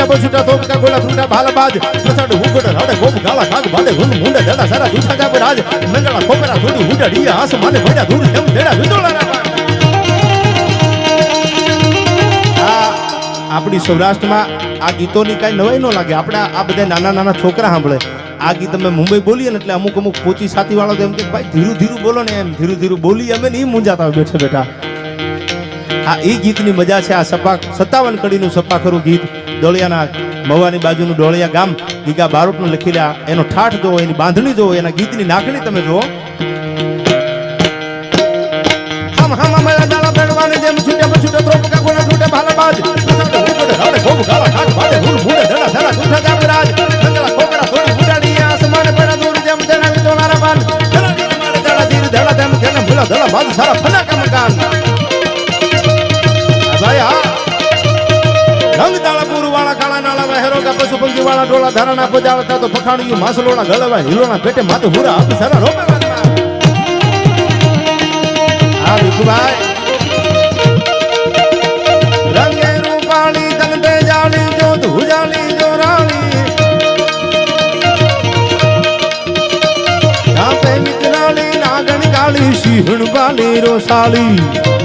છૂટા બછૂટા થોપકા ગોલા ફ્રૂટા ભાલા બાજ પ્રસાડ હુગડ રાડે ગોપ ગાળા કાગ ભાડે હુંડ મુંડે ધડા સારા દુસા જાબ રાજ નંગળા ખોપરા થોડી હુડા ડીયા આસ માને ભડ્યા ધૂળ, જમ ધેડા વિદોળા આ આપણી સૌરાષ્ટ્રમાં આ ગીતોની કાંઈ નવાઈ ન લાગે. આપણા આ બધા નાના નાના છોકરા સાંભળે. આ ગીત અમે મુંબઈ બોલીએ ને એટલે અમુક અમુક પોચી સાથી વાળો તો એમ કે, ભાઈ ધીરું ધીરું બોલો ને એમ, ધીરું ધીરું બોલીએ અમે નહીં મૂંઝાતા બેઠા બેઠા. આ એ ગીતની મજા છે, આ સપા સત્તાવન કડીનું સપાખરું ગીત. દોળિયાના મવાની બાજુનું ડોળિયા ગામ, ગીગા બારોટનું લખેલા એનો ઠાઠ જોવો, એની બાંધણી જોવો, એના ગીતની નાખણી તમે જોવો હમ હમ અમારા જેમ ભાલા ધડા સારા ફના કામ કાન. વાળા ડોળા ધારણા બજાવતા તો પખાણિયું માસલોડા ગળવા હિલોના પેટે માથે હુરા આપી સારા રોપે હા ભીખુભાઈ રંગે રૂપાળી તંગે જાળી જોત હુજાળી જોરાળી. ધાપે મિત્રાળી, નાગણ કાળી, સિંહણ બાલી રોસાળી.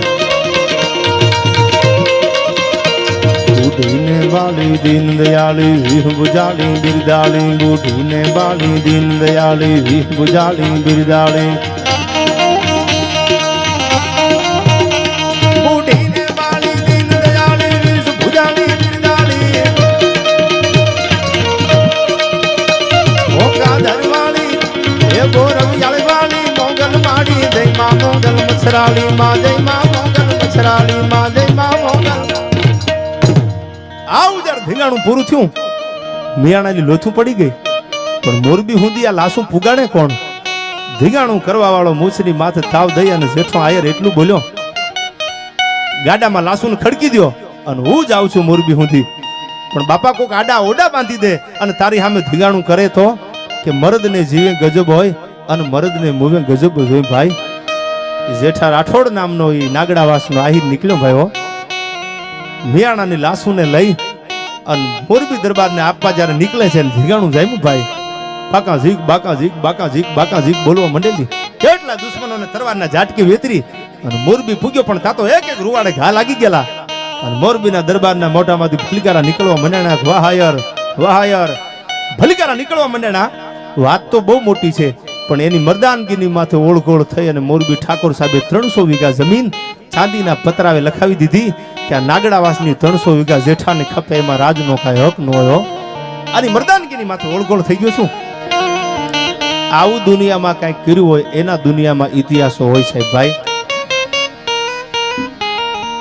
બાલી દીન દયાળી વિહ બુજાલી બિરદાળી બુઢીને બાલી દીન દયાળી વિહ બુજાલી બિરદાળી મોગલ જય માં જય માં મોગલ મછરાળી માં જય ધીંગાણું પૂરું થયું. મિયાણાની લોથું પડી ગઈ. પણ મોરબી હુંદી આ લાસુ પુગાડે કોણ? ધીંગાણું કરવા વાળો મૂછની માથે તાવ દઈ અને જેઠો આયર એટલું બોલ્યો, ગાડામાં લાસુને ખડકી દ્યો અને હું જ આવું છું મોરબી હુંદી. પણ બાપા કોક આડા ઓડા બાંધી દે અને તારી સામે ધીંગાણું કરે તો કે મરદને જીવે ગજબ હોય અને મરદને મૂવે ગજબ હોય ભાઈ. જેઠા રાઠોડ નામનો એ નાગડાવાસનો આહિર નીકળ્યો ભાઈ મિયાણાની લાસુને લઈ અને મોરબી દરબારને આપવા જ્યારે નીકળે છે ધીગાણું જામ્યું ભાઈ. બાકા ઝીક બાકા ઝીક બાકા ઝીક બાકા ઝીક બોલવા માંડેલી. કેટલા દુશ્મનોને તરવારના ઝાટકી વેતરી. અને મોરબી પૂગ્યો પણ તાતો એક એક રૂવાડે ઘા લાગી ગયેલા. અને મોરબીના દરબારના મોઢામાંથી ભલકારા નીકળવા મંડ્યાના વાહાયર વાહાયર ભલકારા નીકળવા મંડ્યાના વાત તો બહુ મોટી છે. પણ એની મરદાનગીની માથે ઓળઘોળ થઈ અને મોરબી ઠાકોર સાહેબે ત્રણસો વીઘા જમીન ચાંદીના પતરાવે લખાવી દીધી કે આ નાગડાવાસની ત્રણસો વીઘા જેઠાને ખપે, એમાં રાજનો કાંઈ હક ન હોય આની મરદાનગીની માથે ઓળઘોળ થઈ ગયો છું. આવું દુનિયામાં કાંઈક કર્યું હોય, એના દુનિયામાં ઇતિહાસો હોય સાહેબ ભાઈ.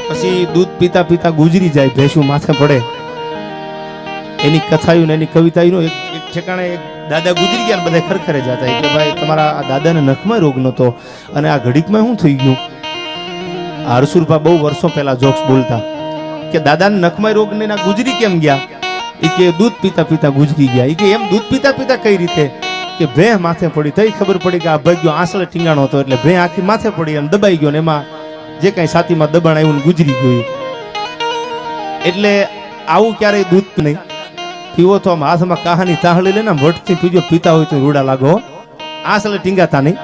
પછી દૂધ પીતા પીતા ગુજરી જાય, ભેંસું માથે પડે. એની કથાયું એની કવિતાયું એક એક ઠેકાણે એક દાદા ગુજરી ગયા બધા ખરખરે જતા. કે ભાઈ તમારા આ દાદાને નખમાં રોગ નહોતો. અને આ ઘડીકમાં શું થઈ ગયું? હરસુરભા બહુ વર્ષો પહેલા જોક્સ બોલતા કે દાદાને નખમાં રોગ ને ગુજરી કેમ ગયા? એ કે દૂધ પીતા પીતા ગુજરી ગયા. એ કે એમ દૂધ પીતા પીતા કઈ રીતે? કે ભે માથે પડી. તઈ ખબર પડી કે આ ભાઈ ગયો આંસળે ટીંગાણો હતો એટલે ભે આખી માથે પડી અને દબાઈ ગયો ને એમાં જે કાંઈ છાતીમાં દબાણ આવ્યું ગુજરી ગયું. એટલે આવું ક્યારેય દૂધ નહીં. પીવો તો આમ હાથમાં કહાની તાહળી લઈને વટથી પીજો પીતા હોય તો રૂડા લાગો. આંસળે ટીંગાતા નહીં